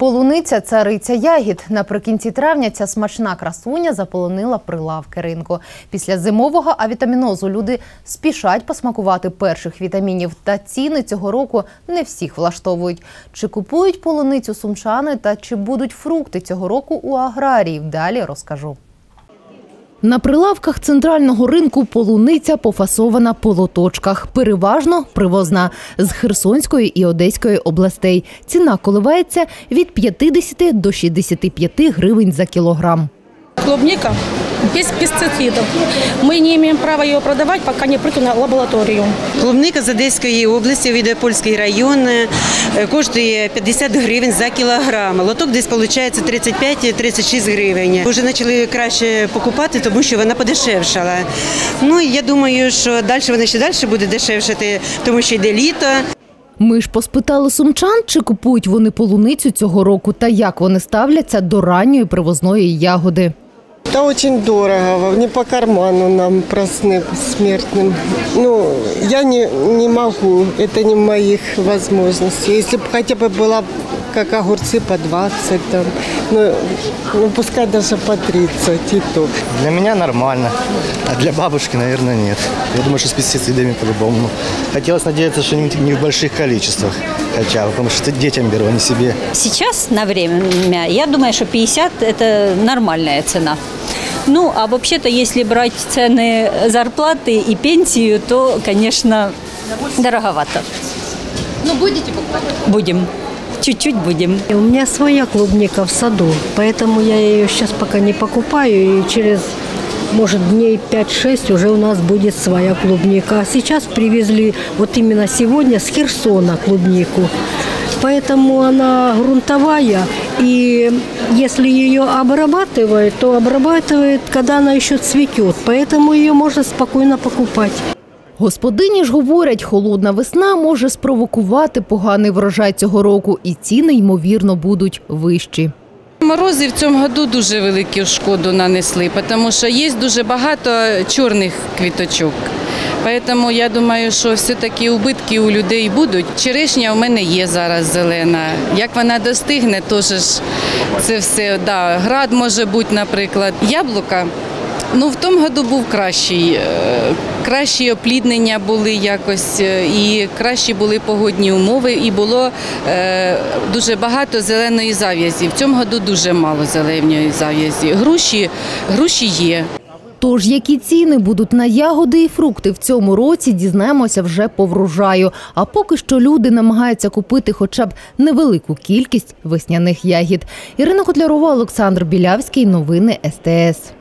Полуниця цариця ягід. Наприкінці травня ця смачна красуня заполонила прилавки ринку. Після зимового авітамінозу люди спішать посмакувати перших вітамінів. Та ціни цього року не всіх влаштовують. Чи купують полуницю сумчани та чи будуть фрукти цього року у аграріїв? Далі розкажу. На прилавках центрального ринку полуниця пофасована по лоточках. Переважно привозна з Херсонської і Одеської областей. Ціна коливається від 50 до 65 гривень за кілограм. Клубника без пестицидов. Мы не имеем права ее продавать, пока не пройдем на лабораторию. Клубника з Одеської області, Відеопольський район, е, коштує 50 гривень за кілограм. Лоток десь виходить 35-36 гривень. Вже почали краще покупати, тому що вона подешевшала. Ну і я думаю, що далі вона ще далі буде дешевшати, тому що йде літо. Ми ж поспитали сумчан, чи купують вони полуницю цього року та як вони ставляться до ранньої привозної ягоди. Да очень дорого, не по карману нам простым смертным. Ну, я не, не могу, это не в моих возможностях. Если бы хотя бы была как огурцы по 20, там, ну, ну пускай даже по 30 и то. Для меня нормально, а для бабушки, наверное, нет. Я думаю, что с пестицидами по-любому. Хотелось надеяться, что не в больших количествах хотя бы, потому что детям беру, а не себе. Сейчас на время, я думаю, что 50 – это нормальная цена. Ну, а вообще-то, если брать цены зарплаты и пенсию, то, конечно, дороговато. Ну, будете покупати? Будем. Чуть-чуть будем. У меня своя клубника в саду, поэтому я ее сейчас пока не покупаю, и через, может, дней 5-6 уже у нас будет своя клубника. А сейчас привезли вот именно сегодня с Херсона клубнику. Поэтому она грунтовая, и если ее обрабатывают, то обрабатывают, когда она еще цветет. Поэтому ее можно спокойно покупать. Господині ж говорять, холодна весна може спровокувати поганий врожай цього року, і ціни, ймовірно, будуть вищі. Морози в цьому году дуже велику шкоду нанесли, тому що є дуже багато чорних квіточок. Тому я думаю, що все-таки убитки у людей будуть. Черешня у мене є зараз зелена. Як вона достигне, теж ж це все да, град може бути, наприклад. Яблука. Ну, в тому году був кращий. е, Кращі опліднення були якось, е, і кращі були погодні умови, і було е, дуже багато зеленої зав'язі. В цьому году дуже мало зеленої зав'язі. Груші, груші є. Тож, які ціни будуть на ягоди і фрукти в цьому році, дізнаємося вже по врожаю. А поки що люди намагаються купити хоча б невелику кількість весняних ягід. Ірина Котлярова, Олександр Білявський. Новини СТС.